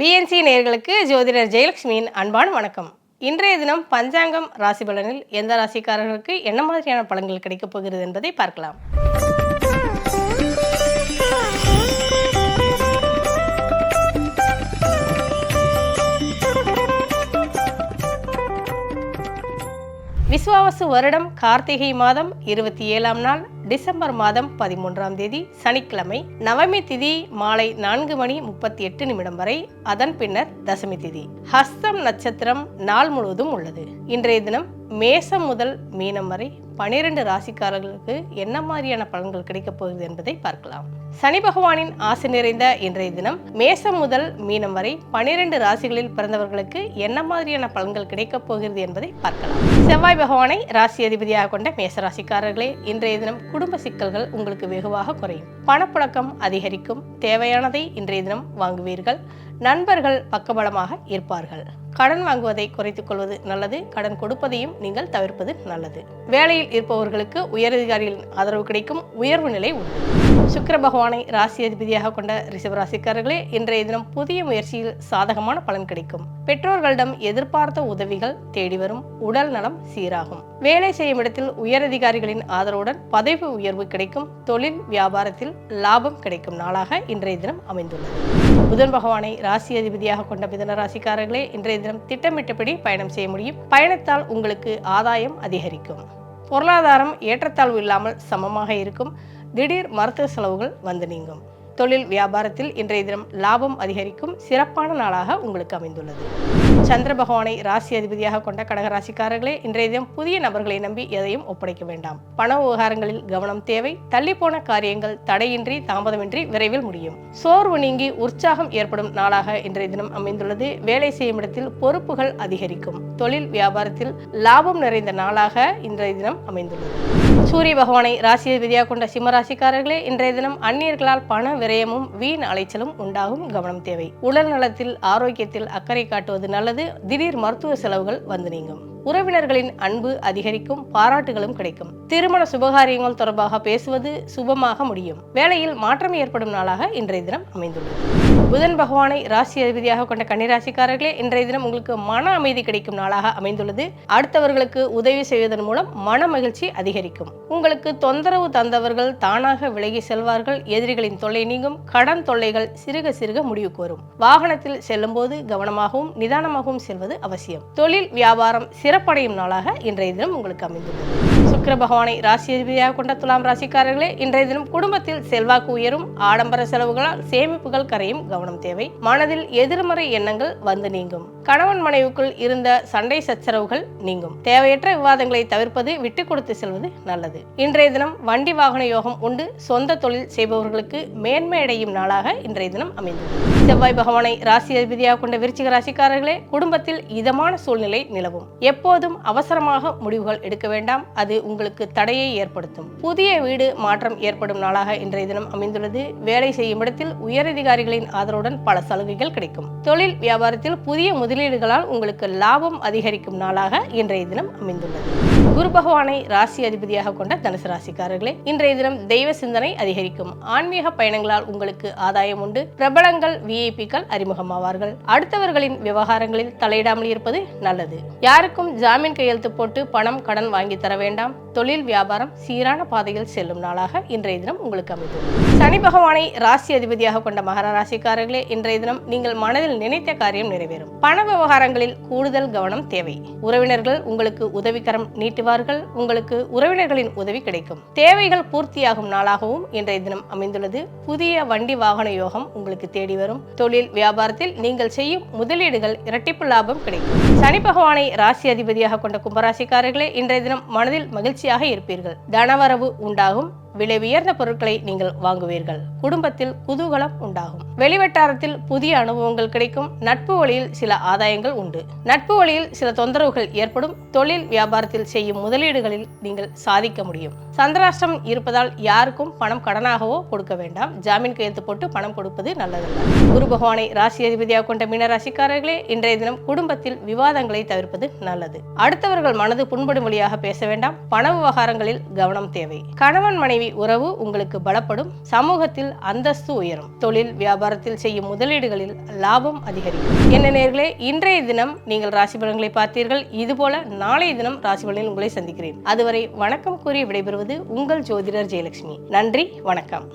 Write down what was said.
BNC நேயர்களுக்கு ஜோதிடர் ஜெயலட்சுமியின் அன்பான வணக்கம். இன்றைய தினம் பஞ்சாங்கம் ராசி பலனில் எந்த ராசிக்காரர்களுக்கு என்ன மாதிரியான பலன்கள் கிடைக்கப் போகிறது என்பதை பார்க்கலாம். விஸ்வாவசு வருடம் கார்த்திகை மாதம் இருபத்தி ஏழாம் நாள் டிசம்பர் மாதம் பதிமூன்றாம் தேதி சனிக்கிழமை நவமி திதி மாலை நான்கு மணி முப்பத்தி எட்டு நிமிடம் வரை அதன் பின்னர் தசமி திதி. ஹஸ்தம் நட்சத்திரம் நாள் முழுவதும் உள்ளது. இன்றைய தினம் மேசம் முதல் மீனம் வரை பனிரெண்டு ராசிக்காரர்களுக்கு என்ன மாதிரியான பலன்கள் கிடைக்கப் போகுது என்பதை பார்க்கலாம். சனி பகவானின் ஆசை நிறைந்த இன்றைய தினம் மேசம் முதல் மீனம் வரை பனிரெண்டு ராசிகளில் பிறந்தவர்களுக்கு என்ன மாதிரியான பலன்கள் கிடைக்கப் போகிறது என்பதை பார்க்கலாம். செவ்வாய் பகவானை ராசி அதிபதியாக கொண்ட மேச ராசிக்காரர்களே இன்றைய தினம் குடும்ப சிக்கல்கள் உங்களுக்கு வெகுவாக குறையும். பணப்புழக்கம் அதிகரிக்கும். தேவையானதை இன்றைய தினம் வாங்குவீர்கள். நண்பர்கள் பக்கபலமாக இருப்பார்கள். கடன் வாங்குவதை குறைத்துக் கொள்வது நல்லது கடன் கொடுப்பதையும் நீங்கள் தவிர்ப்பது நல்லது. வேலையில் இருப்பவர்களுக்கு உயரதிகாரிகளின் ஆதரவு கிடைக்கும் உயர்வு நிலை உண்டு. சுக்கிர பகவானை ராசி அதிபதியாக கொண்ட ரிஷப ராசிக்காரர்களே இன்றைய தினம் புதிய முயற்சியில் சாதகமான பலன் கிடைக்கும். பெற்றோர்களிடம் எதிர்பார்த்த உதவிகள் தேடி வரும் உடல் நலம் சீராகும். வேலை செய்யும் இடத்தில் உயரதிகாரிகளின் ஆதரவுடன் பதவி உயர்வு கிடைக்கும் தொழில் வியாபாரத்தில் லாபம் கிடைக்கும் நாளாக இன்றைய தினம் அமைந்துள்ளது. புதன் பகவானை ராசி அதிபதியாக கொண்ட மிதன ராசிக்காரர்களே இன்றைய தினம் திட்டமிட்டபடி பயணம் செய்ய முடியும். பயணத்தால் உங்களுக்கு ஆதாயம் அதிகரிக்கும். பொருளாதாரம் ஏற்றத்தாழ்வு இல்லாமல் சமமாக இருக்கும். திடீர் மருத்துவ செலவுகள் வந்து நீங்கும். தொழில் வியாபாரத்தில் இன்றைய தினம் லாபம் அதிகரிக்கும் சிறப்பான நாளாக உங்களுக்கு அமைந்துள்ளது. சந்திர பகவானை ராசி அதிபதியாக கொண்ட கடகராசிக்காரர்களே இன்றைய தினம் புதிய நபர்களை நம்பி எதையும் ஒப்படைக்க வேண்டாம். பண விவகாரங்களில் கவனம் தேவை தள்ளிப்போன காரியங்கள் தடையின்றி தாமதமின்றி விரைவில் முடியும். சோர்வு நீங்கி உற்சாகம் ஏற்படும் நாளாக இன்றைய தினம் அமைந்துள்ளது. வேலை செய்யும் இடத்தில் பொறுப்புகள் அதிகரிக்கும். தொழில் வியாபாரத்தில் லாபம் நிறைந்த நாளாக இன்றைய தினம் அமைந்துள்ளது. சூரிய பகவானை ராசி அதிபதியாக கொண்ட சிம்மராசிக்காரர்களே இன்றைய தினம் அந்நியர்களால் பண விரயமும் வீண் அலைச்சலும் உண்டாகும் கவனம் தேவை. உடல் நலத்தில் ஆரோக்கியத்தில் அக்கறை காட்டுவது நல்லது. திடீர் மருத்துவ செலவுகள் வந்து நீங்கும். உறவினர்களின் அன்பு அதிகரிக்கும் பாராட்டுகளும் கிடைக்கும். திருமண சுபகாரியங்கள் தொடர்பாக பேசுவது சுபமாக முடியும். வேலையில் மாற்றம் ஏற்படும் நாளாக இன்றைய தினம் அமைந்துள்ளது. புதன் பகவானை ராசி அதிபதியாக கொண்ட கன்னிராசிக்காரர்களே இன்றைய தினம் உங்களுக்கு மன அமைதி கிடைக்கும் நாளாக அமைந்துள்ளது. அடுத்தவர்களுக்கு உதவி செய்வதன் மூலம் மன மகிழ்ச்சி அதிகரிக்கும். உங்களுக்கு தொந்தரவு தந்தவர்கள் தானாக விலகி செல்வார்கள். எதிரிகளின் தொல்லை நீங்கும். கடன் தொல்லைகள் சிறுக சிறுக முடிவுக்கு வரும் வாகனத்தில் செல்லும்போது கவனமாகவும் நிதானமாகவும் செல்வது அவசியம். தொழில் வியாபாரம் சிறப்படையும் நாளாக இன்றைய தினம் உங்களுக்கு அமைந்துள்ளது. சுக்கிர பகவானை ராசி அதிபதியாக கொண்ட துலாம் ராசிக்காரர்களே இன்றைய தினம் குடும்பத்தில் செல்வாக்கு உயரும் ஆடம்பர செலவுகளால் சேமிப்புகள் கரையும் கவனம் தேவை. மனதில் எதிர்மறை எண்ணங்கள் வந்து நீங்கும். கணவன் மனைவிக்குள் இருந்த சண்டை சச்சரவுகள் நீங்கும். தேவையற்ற விவாதங்களை தவிர்ப்பது விட்டு கொடுத்து செல்வது நல்லது. இன்றைய தினம் வண்டி வாகன யோகம் உண்டு. சொந்த தொழில் செய்பவர்களுக்கு மேன்மை அடையும் நாளாக இன்றைய தினம் அமைந்துள்ளது. செவ்வாய் பகவானை ராசி அதிபதியாக கொண்ட விருச்சிக ராசிக்காரர்களே குடும்பத்தில் இதமான சூழ்நிலை நிலவும். எப்போதும் அவசரமாக முடிவுகள் எடுக்க வேண்டாம். அது உங்களுக்கு தடையை ஏற்படுத்தும். புதிய வீடு மாற்றம் ஏற்படும் நாளாக இன்றைய தினம் அமைந்துள்ளது. வேலை செய்யும் இடத்தில் உயரதிகாரிகளின் ஆதரவுடன் பல சலுகைகள் கிடைக்கும். தொழில் வியாபாரத்தில் புதிய முதலீடுகளால் உங்களுக்கு லாபம் அதிகரிக்கும் நாளாக இன்றைய தினம் அமைந்துள்ளது. குரு பகவானை ராசி அதிபதியாக கொண்ட தனுசு ராசிக்காரர்களே இன்றைய தினம் தெய்வ சிந்தனை அதிகரிக்கும். ஆன்மீக பயணங்களால் உங்களுக்கு ஆதாயம் உண்டு. பிரபலங்கள் விஐபிக்கள் அறிமுகமாவார்கள். அடுத்தவர்களின் விவகாரங்களில் தலையிடாமல் இருப்பது நல்லது. யாருக்கும் ஜாமீன் கையெழுத்து போட்டு பணம் கடன் வாங்கி தர வேண்டாம். தொழில் வியாபாரம் சீரான பாதையில் செல்லும் நாளாக இன்றைய தினம் உங்களுக்கு அமைந்துள்ளது சனி பகவானை ராசி அதிபதியாக கொண்ட மகர ராசிக்காரர்களே இன்றைய தினம் நீங்கள் மனதில் நினைத்த காரியம் நிறைவேறும். பண விவகாரங்களில் கூடுதல் கவனம் தேவை. உறவினர்கள் உங்களுக்கு உதவிக்கரம் நீட்டுவார்கள். உங்களுக்கு உறவினர்களின் உதவி கிடைக்கும். தேவைகள் பூர்த்தியாகும் நாளாகவும் இன்றைய தினம் அமைந்துள்ளது. புதிய வண்டி வாகன யோகம் உங்களுக்கு தேடி வரும். தொழில் வியாபாரத்தில் நீங்கள் செய்யும் முதலீடுகள் இரட்டிப்பு லாபம் கிடைக்கும். சனி பகவானை ராசி அதிபதியாக கொண்ட கும்பராசிக்காரர்களே இன்றைய தினம் மனதில் மகிழ்ச்சியாக இருப்பீர்கள். தனவரவு உண்டாகும். விலை உயர்ந்த பொருட்களை நீங்கள் வாங்குவீர்கள். குடும்பத்தில் குதூகலம் உண்டாகும். வெளிவட்டாரத்தில் புதிய அனுபவங்கள் கிடைக்கும். நட்பு வழியில் சில ஆதாயங்கள் உண்டு. நட்பு வழியில் சில தொந்தரவுகள் ஏற்படும். தொழில் வியாபாரத்தில் செய்யும் முதலீடுகளில் நீங்கள் சாதிக்க முடியும். சந்திராஷ்டம் இருப்பதால் யாருக்கும் பணம் கடனாகவோ கொடுக்க வேண்டாம். ஜாமீன் கையெழுத்து போட்டு பணம் கொடுப்பது நல்லதல்ல குரு பகவானை ராசி அதிபதியாக கொண்ட மீனராசிக்காரர்களே இன்றைய தினம் குடும்பத்தில் விவாதங்களை தவிர்ப்பது நல்லது. அடுத்தவர்கள் மனது புண்படும் வழியாக பேச வேண்டாம். பண விவகாரங்களில் கவனம் தேவை. கணவன் மனைவி மனைவி உறவு உங்களுக்கு பலப்படும். சமூகத்தில் அந்தஸ்து உயரும். தொழில் வியாபாரத்தில் செய்யும் முதலீடுகளில் லாபம் அதிகரிக்கும். என்ன நேர்களே இன்றைய தினம் நீங்கள் ராசி பலன்களை பார்த்தீர்கள். இதுபோல நாளைய தினம் ராசி பலனில் உங்களை சந்திக்கிறேன். அதுவரை வணக்கம் கூறி விடைபெறுவது உங்கள் ஜோதிடர் ஜெயலட்சுமி. நன்றி வணக்கம்.